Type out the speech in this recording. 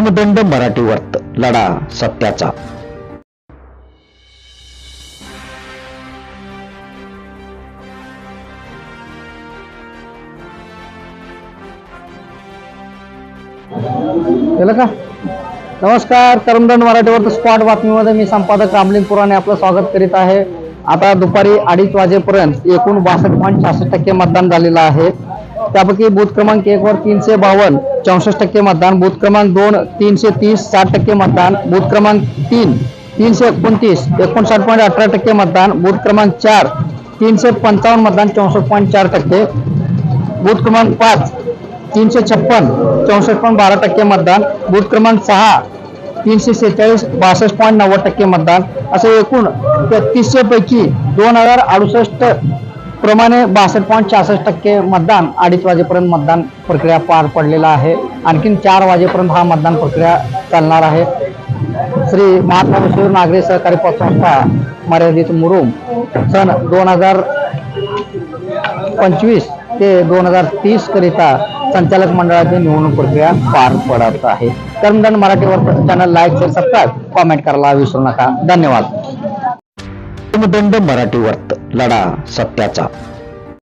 दंड मराठी वर्त लढा सत्याचा. का? नमस्कार करमदंड मराठीवर स्पॉट बातमीमध्ये मी संपादक रामलिंग पुराणे आपलं स्वागत करीत आहे. आता दुपारी अडीच वाजेपर्यंत एकूण बासष्ट पॉईंट सहासष्ट टक्के मतदान झालेलं आहे. त्यापैकी बूथ क्रमांक एक वर तीनशे बावन्न, चौसष्ट टक्के मतदान बूथ क्रमांक दोन, तीनशे तीस, साठ टक्के मतदान बूथ क्रमांक तीन, तीनशे एकोणतीस, एकोणसाठ पॉईंट अठरा टक्के मतदान बूथ क्रमांक चार, तीनशे पंचावन्न मतदान, चौसष्ट पॉईंट चार टक्के बूथ क्रमांक पाच, तीनशे छप्पन, चौसष्ट पॉईंट बारा टक्के मतदान बूथ क्रमांक सहा, तीनशे सेहेचाळीस, बासष्ट पॉईंट नव्वद टक्के मतदान. असे एकूण तेहतीसशे पैकी दोन हज़ार अडुसष्ट प्रमाणे बासष्ट पॉईंट छासष्ट टक्के मतदान अडीच वाजेपर्यंत मतदान प्रक्रिया पार पडलेला आहे. आणखीन चार वाजेपर्यंत हा मतदान प्रक्रिया चालणार आहे. श्री महात्मा बसवेश्वर नागरी सहकारी पतसंस्था मर्यादित मुरुम सन दोन हजार पंचवीस ते दोन हजार तीस करिता संचालक मंडळाची निवडणूक प्रक्रिया पार पडत आहे. कर्मदंड मराठीवर channel like share subscribe comment करायला विसरू नका. धन्यवाद. दंड मराठी वर्त लढा सत्याचा.